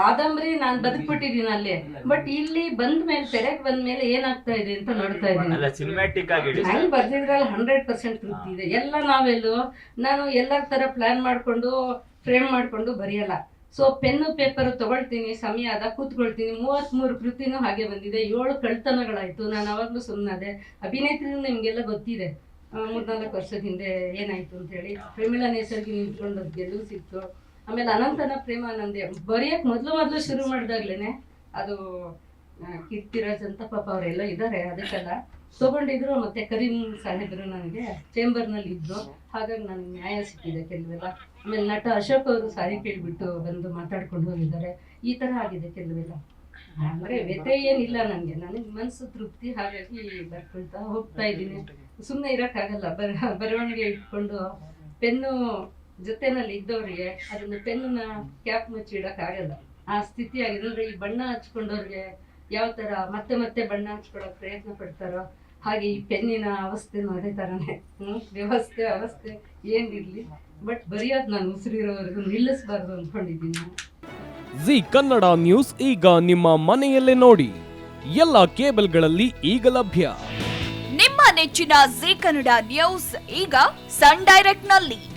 ಕಾದಂಬರಿ ನಾನ್ ಬದುಕ್ಬಿಟ್ಟಿದೀನಿ ಅಲ್ಲಿ. ಬಟ್ ಇಲ್ಲಿ ಬಂದ ಮೇಲೆ ತೆರೆಗೆ ಬಂದ ಮೇಲೆ ಏನಾಗ್ತಾ ಇದೆ ಅಂತ ನೋಡ್ತಾ ಇದ್ದೀನಿ. ಹಂಗ್ ಬರ್ದಿದ್ರಲ್ಲಿ ಹಂಡ್ರೆಡ್ ಪರ್ಸೆಂಟ್ ತೃಪ್ತಿ ಇದೆ. ಎಲ್ಲ ನಾವೆಲ್ಲೂ ನಾನು ಎಲ್ಲರ ತರ ಪ್ಲಾನ್ ಮಾಡ್ಕೊಂಡು ಫ್ರೇಮ್ ಮಾಡ್ಕೊಂಡು ಬರೆಯಲ್ಲ. ಸೊ ಪೆನ್ನು ಪೇಪರ್ ತಗೊಳ್ತೀನಿ ಸಮಯ ಆದ ಕೂತ್ಕೊಳ್ತೀನಿ. ಮೂವತ್ಮೂರು ಕೃತಿನೂ ಹಾಗೆ ಬಂದಿದೆ. ಏಳು ಕಳ್ತನಗಳಾಯ್ತು. ನಾನು ಅವಾಗ್ಲೂ ಸುಮ್ಮನಾದೆ ಅಭಿನೇತ್ರಿ ನಿಮ್ಗೆಲ್ಲ ಗೊತ್ತಿದೆ. ಮೂರ್ನಾಲ್ಕು ವರ್ಷದ ಹಿಂದೆ ಏನಾಯ್ತು ಅಂತ ಹೇಳಿ. ಪ್ರೇಮಿಳಾ ನೇಸರ್ಗಿ ನಿಂತ್ಕೊಂಡು ಗೆಲುವು ಸಿಕ್ತು ಆಮೇಲೆ ಅನಂತನ ಪ್ರೇಮ ಪ್ರೇಮಾನಂದೆ ಬರೆಯಕ್ ಮೊದ್ಲು ಮೊದ್ಲು ಶುರು ಮಾಡಿದಾಗ್ಲೇನೆ ಅದು ಕೀರ್ತಿರಾಜ್ ಅಂತ ಪಾಪ ಅವರೆಲ್ಲ ಇದ್ದಾರೆ ಅದಕ್ಕೆಲ್ಲ ತಗೊಂಡಿದ್ರು, ಮತ್ತೆ ಕರೀಂ ಸಾಹೇಬರು ನನಗೆ ಚೇಂಬರ್ನಲ್ಲಿ ಇದ್ರು. ಹಾಗಾಗಿ ನನಗೆ ನ್ಯಾಯ ಸಿಕ್ಕಿದೆ ಕೆಲವೆಲ್ಲ. ಆಮೇಲೆ ನಟ ಅಶೋಕ್ ಅವರು ಸಾರಿ ಕೇಳಿಬಿಟ್ಟು ಬಂದು ಮಾತಾಡ್ಕೊಂಡು ಹೋಗಿದ್ದಾರೆ. ಈ ತರ ಆಗಿದೆ ಕೆಲವೆಲ್ಲ. ಅಂದ್ರೆ ವ್ಯತೆ ಏನಿಲ್ಲ ನನಗೆ ನನಗೆ ಮನಸ್ಸು ತೃಪ್ತಿ, ಹಾಗಾಗಿ ಬರ್ಕೊಳ್ತಾ ಹೋಗ್ತಾ ಇದ್ದೀನಿ. ಸುಮ್ಮನೆ ಇರೋಕ್ಕಾಗಲ್ಲ. ಬರ, ಬರವಣಿಗೆ ಇಟ್ಕೊಂಡು, ಪೆನ್ನು ಜೊತೆನಲ್ಲಿ ಇದ್ದವರಿಗೆ ಅದನ್ನ ಪೆನ್ನ ಕ್ಯಾಪ್ ಮುಚ್ಚಿ ಇಡೋಕ್ಕಾಗಲ್ಲ ಆ ಸ್ಥಿತಿ ಆಗಿರೋದ್ರೆ ಈ ಬಣ್ಣ ಹಚ್ಕೊಂಡವ್ರಿಗೆ ಯಾವ ತರ ಮತ್ತೆ ಮತ್ತೆ ಬಣ್ಣ ಹಚ್ಕೊಳಕ್ ಪ್ರಯತ್ನ ಪಡ್ತಾರೋ ಹಾಗೆ ಈ ಪೆನ್ನಿನ ಅವಸ್ಥೆನೂ ಅದೇ ತರನೇ ಹ್ಮ್ ವ್ಯವಸ್ಥೆ ಅವಸ್ಥೆ ಏನಿರ್ಲಿ. ಬಟ್ ಬರೆಯೋದು ನಾನು ಉಸಿರಿರೋವರೆಗೂ ನಿಲ್ಲಿಸಬಾರ್ದು ಅಂದ್ಕೊಂಡಿದ್ದೀನಿ ಜಿ ಕನ್ನಡ ನ್ಯೂಸ್ ಈಗ ನಿಮ್ಮ ಮನೆಯಲ್ಲೇ ನೋಡಿ. ಎಲ್ಲ ಕೇಬಲ್ಗಳಲ್ಲಿ ಈಗ ಲಭ್ಯ. ನಿಮ್ಮ ನೆಚ್ಚಿನ ಜಿ ಕನ್ನಡ ನ್ಯೂಸ್ ಈಗ ಸನ್ ಡೈರೆಕ್ಟ್ನಲ್ಲಿ